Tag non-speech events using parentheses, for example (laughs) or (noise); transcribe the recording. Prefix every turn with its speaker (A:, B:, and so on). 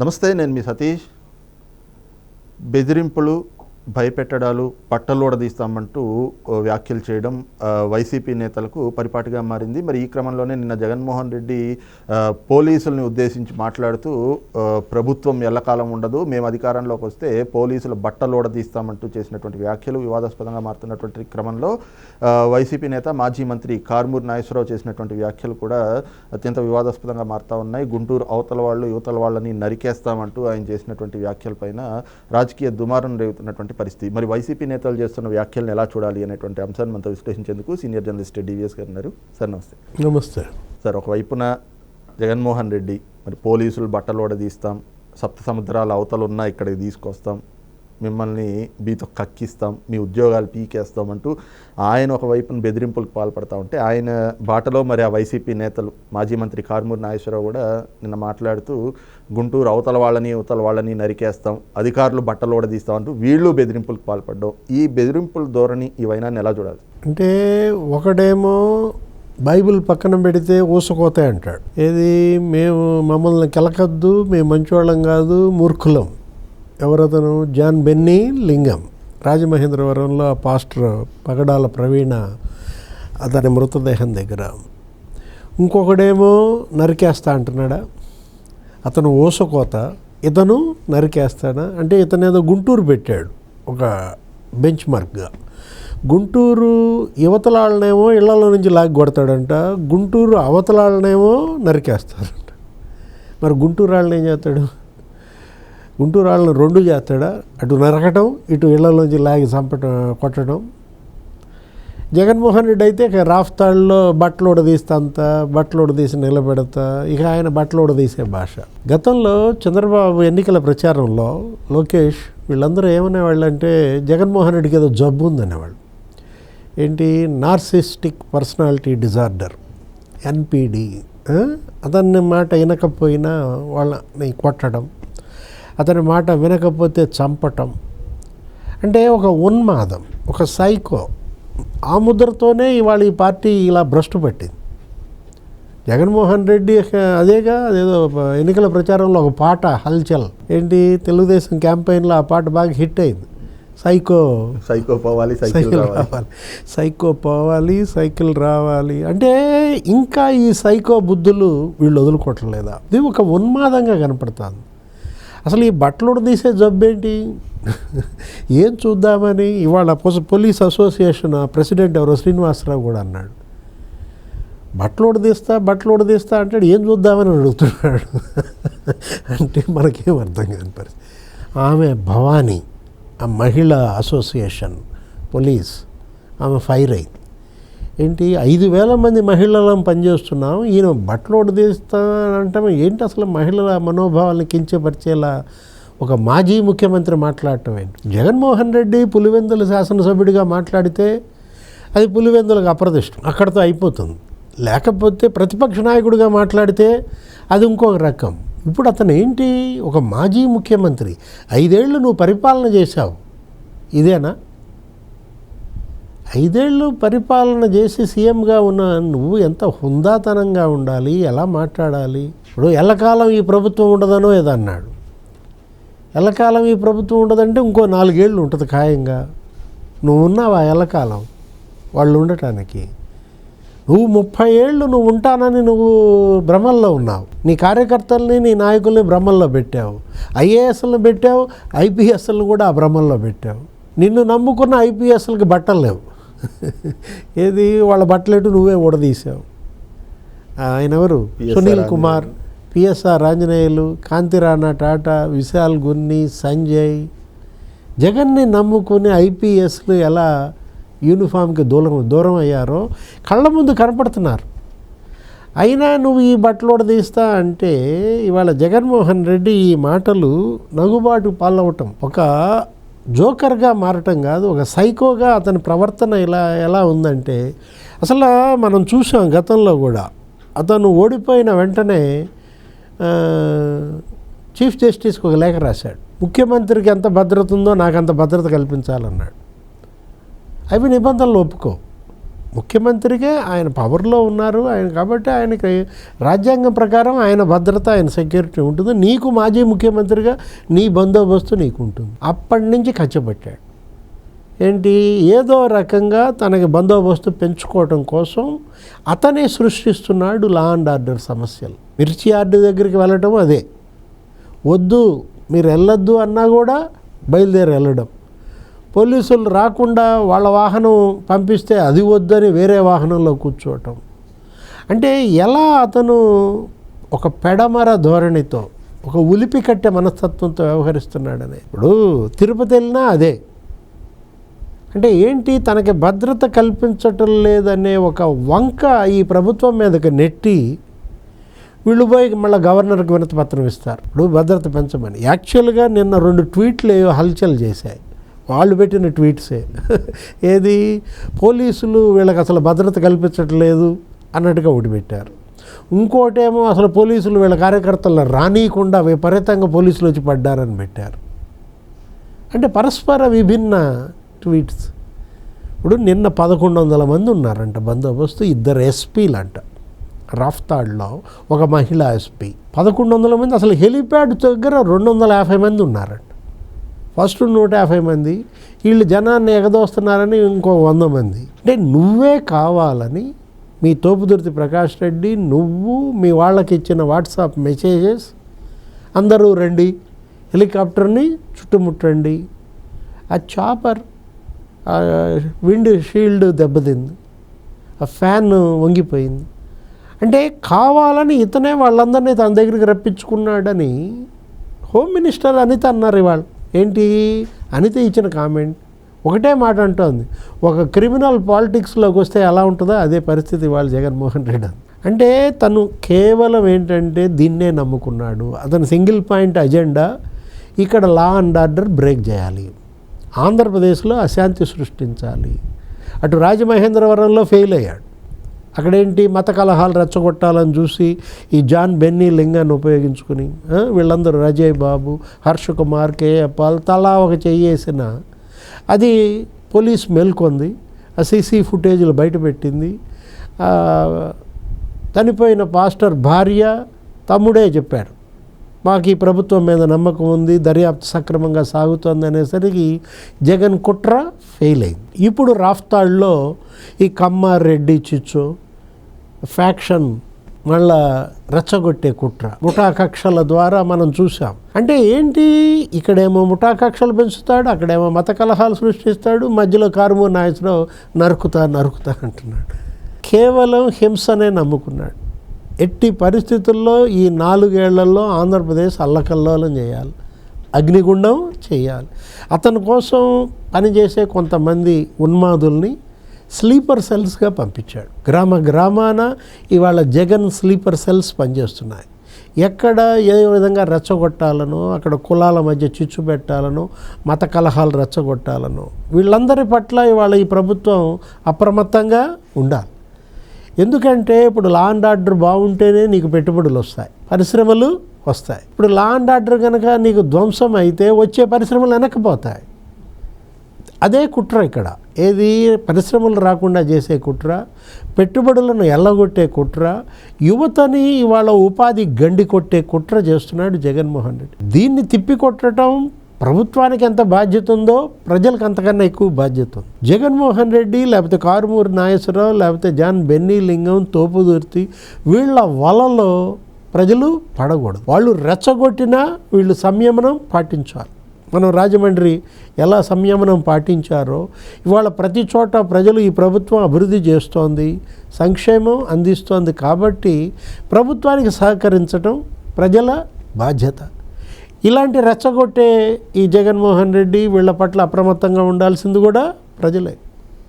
A: నమస్తే నేను మీ సతీష్. బెదిరింపులు భయపెట్టడాలు పట్టలోడదీస్తామంటూ వ్యాఖ్యలు చేయడం వైసీపీ నేతలకు పరిపాటిగా మారింది. మరి ఈ క్రమంలోనే నిన్న జగన్మోహన్ రెడ్డి పోలీసుల్ని ఉద్దేశించి మాట్లాడుతూ ప్రభుత్వం ఎల్లకాలం ఉండదు మేము అధికారంలోకి వస్తే పోలీసులు బట్టలోడదీస్తామంటూ చేసినటువంటి వ్యాఖ్యలు వివాదాస్పదంగా మారుతున్నటువంటి క్రమంలో వైసీపీ నేత మాజీ మంత్రి కార్మూర్ నాగేశ్వరరావు చేసినటువంటి వ్యాఖ్యలు కూడా అత్యంత వివాదాస్పదంగా మారుతా ఉన్నాయి. గుంటూరు అవతల వాళ్ళు యువతల వాళ్ళని నరికేస్తామంటూ ఆయన చేసినటువంటి వ్యాఖ్యలపైన రాజకీయ దుమారం రేగుతున్నటువంటి పరిస్థితి. మరి వైసీపీ నేతలు చేస్తున్న వ్యాఖ్యలను ఎలా చూడాలి అనేటువంటి అంశాన్ని మనతో విశ్లేషించేందుకు సీనియర్ జర్నలిస్ట్ డివిఎస్ గారు ఉన్నారు. సార్ నమస్తే.
B: నమస్తే.
A: సార్ ఒకవైపున జగన్మోహన్ రెడ్డి మరి పోలీసులు బట్టలోడ తీస్తాం సప్త సముద్రాల అవతలు ఉన్నా ఇక్కడికి తీసుకొస్తాం మిమ్మల్ని మీతో కక్కిస్తాం మీ ఉద్యోగాలు పీకేస్తాం అంటూ ఆయన ఒకవైపున బెదిరింపులకు పాల్పడతా ఉంటే ఆయన బాటలో మరి ఆ వైసీపీ నేతలు మాజీ మంత్రి కారుమూరి నాగేశ్వరరావు కూడా నిన్న మాట్లాడుతూ గుంటూరు అవతల వాళ్ళని అవతల వాళ్ళని నరికేస్తాం అధికారులు బట్టలోడ తీస్తాం అంటూ వీళ్ళు బెదిరింపులకు పాల్పడ్డాం. ఈ బెదిరింపుల ధోరణి ఈ వైనాన్ని ఎలా చూడాలి.
B: అంటే ఒకడేమో బైబిల్ పక్కన పెడితే ఊసకోతాయి అంటాడు. ఏది మేము మమ్మల్ని కెలకద్దు మేము మంచివాళ్ళం కాదు మూర్ఖులం. ఎవరతను? John Benny Lingam. రాజమహేంద్రవరంలో ఆ పాస్టర్ పగడాల ప్రవీణ అతని మృతదేహం దగ్గర. ఇంకొకడేమో నరికేస్తా అంటున్నాడా? అతను ఓసకోత. ఇతను నరికేస్తాడా? అంటే ఇతను ఏదో గుంటూరు పెట్టాడు ఒక బెంచ్ మార్క్గా. గుంటూరు యువతలాళ్ళనేమో ఇళ్ళలో నుంచి లాగి కొడతాడంట. గుంటూరు అవతలాళ్ళనేమో నరికేస్తారంట. మరి గుంటూరు వాళ్ళని ఏం చేస్తాడు? గుంటూరు వాళ్ళని రెండు చేస్తాడా? అటు నరకటం ఇటు ఇళ్ళలోంచి లాగి చంపటం కొట్టడం. జగన్మోహన్ రెడ్డి అయితే ఇక రాఫ్తాళ్ళలో బట్టలు ఉడదీస్తంత బట్టలు ఉడదీసి నిలబెడతా ఇక ఆయన బట్టలు ఉడదీసే భాష. గతంలో చంద్రబాబు ఎన్నికల ప్రచారంలో లోకేష్ వీళ్ళందరూ ఏమనేవాళ్ళు అంటే జగన్మోహన్ రెడ్డికి ఏదో జబ్బు ఉందనేవాళ్ళు. ఏంటి? నార్సిస్టిక్ పర్సనాలిటీ డిజార్డర్ ఎన్పిడి అతన్ని మాట వినకపోయినా వాళ్ళని కొట్టడం. అతని మాట వినకపోతే చంపటం. అంటే ఒక ఉన్మాదం ఒక సైకో. ఆ ముద్రతోనే ఇవాళ ఈ పార్టీ ఇలా భ్రష్టు పట్టింది. జగన్మోహన్ రెడ్డి అదేగా అదేదో ఎన్నికల ప్రచారంలో ఒక పాట హల్చల్. ఏంటి? తెలుగుదేశం క్యాంపెయిన్లో ఆ పాట బాగా హిట్ అయింది. సైకో.
A: సైకో పోవాలి సైకిల్ రావాలి.
B: సైకో పోవాలి సైకిల్ రావాలి. అంటే ఇంకా ఈ సైకో బుద్ధులు వీళ్ళు వదులుకోవట్లేదా ఇది ఒక ఉన్మాదంగా కనపడుతుంది. అసలు ఈ బట్టలు తీసే జబ్బేంటి ఏం చూద్దామని? ఇవాళ పొస- పోలీస్ అసోసియేషన్ ప్రెసిడెంట్ ఎవరో శ్రీనివాసరావు కూడా అన్నాడు. బట్టలు తీస్తా బట్టలు తీస్తా అంటాడు ఏం చూద్దామని అడుగుతున్నాడు? అంటే మనకేం అర్థం కాని పరిస్థితి. ఆమె భవానీ ఆ మహిళా అసోసియేషన్ పోలీస్ ఆమె ఫైర్ అయింది. ఏంటి ఐదు వేల మంది మహిళలను పనిచేస్తున్నాం ఈయన బట్టలు తీస్తా ఏంటి అసలు మహిళల మనోభావాలను కించపరిచేలా ఒక మాజీ ముఖ్యమంత్రి మాట్లాడటం ఏంటి? జగన్మోహన్ రెడ్డి పులివెందుల శాసనసభ్యుడిగా మాట్లాడితే అది పులివెందులకు అప్రదిష్టం. అక్కడితో అయిపోతుంది. లేకపోతే ప్రతిపక్ష నాయకుడిగా మాట్లాడితే అది ఇంకొక రకం. ఇప్పుడు అతను ఏంటి? ఒక మాజీ ముఖ్యమంత్రి. ఐదేళ్ళు నువ్వు పరిపాలన చేశావు. ఇదేనా? ఐదేళ్ళు పరిపాలన చేసి సీఎంగా ఉన్న నువ్వు ఎంత హుందాతనంగా ఉండాలి ఎలా మాట్లాడాలి? ఇప్పుడు ఎల్లకాలం ఈ ప్రభుత్వం ఉండదనో ఏదో అన్నాడు. ఎల్లకాలం ఈ ప్రభుత్వం ఉండదంటే ఇంకో నాలుగేళ్ళు ఉంటుంది ఖాయంగా. నువ్వు ఉన్నావా ఎల్లకాలం? వాళ్ళు ఉండటానికి. నువ్వు ముప్పై ఏళ్ళు నువ్వు ఉంటానని నువ్వు భ్రమల్లో ఉన్నావు. నీ కార్యకర్తల్ని నీ నాయకుల్ని భ్రమల్లో పెట్టావు. ఐఏఎస్లను పెట్టావు ఐపీఎస్లను కూడా ఆ భ్రమల్లో పెట్టావు. నిన్ను నమ్ముకున్న ఐపీఎస్లకి బట్టలు లేవు. (laughs) ఏది? వాళ్ళ బట్టలేటు నువ్వే ఊడదీసావు. ఆయన ఎవరు? సునీల్ కుమార్ పిఎస్ఆర్ ఆంజనేయులు కాంతిరాణా టాటా విశాల్ గున్ని సంజయ్. జగన్ని నమ్ముకుని ఐపీఎస్లు ఎలా యూనిఫామ్కి దూరం దూరం అయ్యారో కళ్ళ ముందు కనపడుతున్నారు. అయినా నువ్వు ఈ బట్టలోడ తీస్తా అంటే ఇవాళ జగన్మోహన్ రెడ్డి ఈ మాటలు నగుబాటు పాలవటం ఒక జోకర్గా మారటం కాదు ఒక సైకోగా అతని ప్రవర్తన ఇలా ఎలా ఉందంటే అసలు మనం చూసాం గతంలో కూడా అతను ఓడిపోయిన వెంటనే చీఫ్ జస్టిస్కి ఒక లేఖ రాశాడు. ముఖ్యమంత్రికి ఎంత భద్రత ఉందో నాకు అంత భద్రత కల్పించాలన్నాడు. అవి నిబంధనలు ఒప్పుకో. ముఖ్యమంత్రిగా ఆయన పవర్లో ఉన్నారు. ఆయన కాబట్టి ఆయనకి రాజ్యాంగం ప్రకారం ఆయన భద్రత ఆయన సెక్యూరిటీ ఉంటుంది. నీకు మాజీ ముఖ్యమంత్రిగా నీ బందోబస్తు నీకు ఉంటుంది అప్పటి నుంచి ఖర్చుపెట్టాడు ఏంటి? ఏదో రకంగా తనకి బందోబస్తు పెంచుకోవటం కోసం అతనే సృష్టిస్తున్నాడు లా అండ్ ఆర్డర్ సమస్యలు. మిర్చి ఆర్డర్ దగ్గరికి వెళ్ళటం అదే. వద్దు మీరు వెళ్ళొద్దు అన్నా కూడా బయలుదేరి వెళ్ళడం. పోలీసులు రాకుండా వాళ్ళ వాహనం పంపిస్తే అది వద్దని వేరే వాహనంలో కూర్చోవటం. అంటే ఎలా అతను ఒక పెడమర ధోరణితో ఒక ఉలిపి కట్టే మనస్తత్వంతో వ్యవహరిస్తున్నాడని. ఇప్పుడు తిరుపతి వెళ్ళినా అదే. అంటే ఏంటి తనకి భద్రత కల్పించటం లేదనే ఒక వంక ఈ ప్రభుత్వం మీదకి నెట్టి వీళ్ళు పోయి మళ్ళీ గవర్నర్కి వినతి పత్రం ఇస్తారు. ఇప్పుడు భద్రత పెంచమని. యాక్చువల్గా నిన్న రెండు ట్వీట్లు హల్చల్ చేశాయి. వాళ్ళు పెట్టిన ట్వీట్సే (laughs) ఏది? పోలీసులు వీళ్ళకి అసలు భద్రత కల్పించట్లేదు అన్నట్టుగా ఒకటి పెట్టారు. ఇంకోటేమో అసలు పోలీసులు వీళ్ళ కార్యకర్తలను రానియకుండా విపరీతంగా పోలీసులు వచ్చి పడ్డారని పెట్టారు. అంటే పరస్పర విభిన్న ట్వీట్స్ ఇప్పుడు నిన్న పదకొండు వందల మంది ఉన్నారంట బందోబస్తు ఇద్దరు ఎస్పీలు అంట ఒక మహిళా ఎస్పీ. పదకొండు వందల మంది అసలు హెలిప్యాడ్ దగ్గర రెండు వందల యాభై మంది ఉన్నారంట. ఫస్ట్ నూట యాభై మంది వీళ్ళు జనాన్ని ఎగదోస్తున్నారని ఇంకో వంద మంది. అంటే నువ్వే కావాలని మీ తోపుదుర్తి ప్రకాష్ రెడ్డి నువ్వు మీ వాళ్ళకి ఇచ్చిన వాట్సాప్ మెసేజెస్ అందరూ రండి హెలికాప్టర్ని చుట్టుముట్టండి. ఆ చాపర్ విండ్ షీల్డ్ దెబ్బతింది. ఆ ఫ్యాన్ వంగిపోయింది. అంటే కావాలని ఇతనే వాళ్ళందరినీ తన దగ్గరికి రప్పించుకున్నాడని హోమ్ మినిస్టర్ అనిత అన్నారు ఇవాళ. ఏంటి? అనిత ఇచ్చిన కామెంట్. ఒకటే మాట అంటోంది. ఒక క్రిమినల్ పాలిటిక్స్లోకి వస్తే ఎలా ఉంటుందో అదే పరిస్థితి వాళ్ళు జగన్మోహన్ రెడ్డి అని అంటే తను కేవలం ఏంటంటే దీన్నే నమ్ముకున్నాడు. అతని సింగిల్ పాయింట్ అజెండా ఇక్కడ లా అండ్ ఆర్డర్ బ్రేక్ చేయాలి. ఆంధ్రప్రదేశ్లో అశాంతి సృష్టించాలి. అటు రాజమహేంద్రవరంలో ఫెయిల్ అయ్యాడు. అక్కడేంటి మత కలహాలు రెచ్చగొట్టాలని చూసి ఈ జాన్ బెన్నీ లింగాన్ని ఉపయోగించుకుని వీళ్ళందరూ రజయ్ బాబు హర్ష కుమార్ కేఏపాల్ తలా ఒక చెయ్యేసిన అది పోలీస్ మేల్కొంది ఆ సీసీ ఫుటేజ్లు బయటపెట్టింది చనిపోయిన పాస్టర్ భార్య తమ్ముడే చెప్పారు మాకు ఈ ప్రభుత్వం మీద నమ్మకం ఉంది దర్యాప్తు సక్రమంగా సాగుతోంది అనేసరికి జగన్ కుట్ర ఫెయిల్ అయింది. ఇప్పుడు రాఫ్తాడ్లో ఈ కమ్మారెడ్డి చిచ్చు ఫ్యాక్షన్ మళ్ళా రెచ్చగొట్టే కుట్ర. ముఠా కక్షల ద్వారా మనం చూసాం అంటే ఏంటి? ఇక్కడేమో ముఠాకక్షలు పెంచుతాడు అక్కడేమో మత కలహాలు సృష్టిస్తాడు మధ్యలో కారుమూర్ నాయకుడు నరుకుతా నరుకుతా అంటున్నాడు. కేవలం హింసనే నమ్ముకున్నాడు. ఎట్టి పరిస్థితుల్లో ఈ నాలుగేళ్ళలో ఆంధ్రప్రదేశ్ అల్లకల్లోలం చేయాలి. అగ్నిగుండం చేయాలి. అతని కోసం పనిచేసే కొంతమంది ఉన్మాదుల్ని స్లీపర్ సెల్స్గా పంపించాడు. గ్రామ గ్రామాన ఇవాళ జగన్ స్లీపర్ సెల్స్ పనిచేస్తున్నాయి. ఎక్కడ ఏ విధంగా రెచ్చగొట్టాలనో అక్కడ కులాల మధ్య చిచ్చు పెట్టాలనో మత కలహాలు రెచ్చగొట్టాలనో వీళ్ళందరి పట్ల ఇవాళ ఈ ప్రభుత్వం అప్రమత్తంగా ఉండాలి. ఎందుకంటే ఇప్పుడు లా అండ్ ఆర్డర్ బాగుంటేనే నీకు పెట్టుబడులు వస్తాయి పరిశ్రమలు వస్తాయి. ఇప్పుడు లా అండ్ ఆర్డర్ కనుక నీకు ధ్వంసం అయితే వచ్చే పరిశ్రమలు వెనక్కిపోతాయి అదే కుట్ర ఇక్కడ. ఏది పరిశ్రమలు రాకుండా చేసే కుట్ర పెట్టుబడులను ఎల్లగొట్టే కుట్ర యువతని ఇవాళ ఉపాధి గండి కొట్టే కుట్ర చేస్తున్నాడు జగన్మోహన్ రెడ్డి. దీన్ని తిప్పికొట్టడం ప్రభుత్వానికి ఎంత బాధ్యత ఉందో ప్రజలకు అంతకన్నా ఎక్కువ బాధ్యత ఉంది. జగన్మోహన్ రెడ్డి లేకపోతే కారుమూరి నాగేశ్వరరావు లేకపోతే జాన్ బెన్నీ లింగం తోపుదుర్తి వీళ్ళ వలలో ప్రజలు పడకూడదు. వాళ్ళు రెచ్చగొట్టినా వీళ్ళు సంయమనం పాటించాలి. మనం రాజమండ్రి ఎలా సంయమనం పాటించారో ఇవాళ ప్రతి చోట ప్రజలు ఈ ప్రభుత్వం అభివృద్ధి చేస్తోంది సంక్షేమం అందిస్తోంది కాబట్టి ప్రభుత్వానికి సహకరించడం ప్రజల బాధ్యత. ఇలాంటి రెచ్చగొట్టే ఈ జగన్మోహన్ రెడ్డి వీళ్ళ పట్ల అప్రమత్తంగా ఉండాల్సింది కూడా ప్రజలే.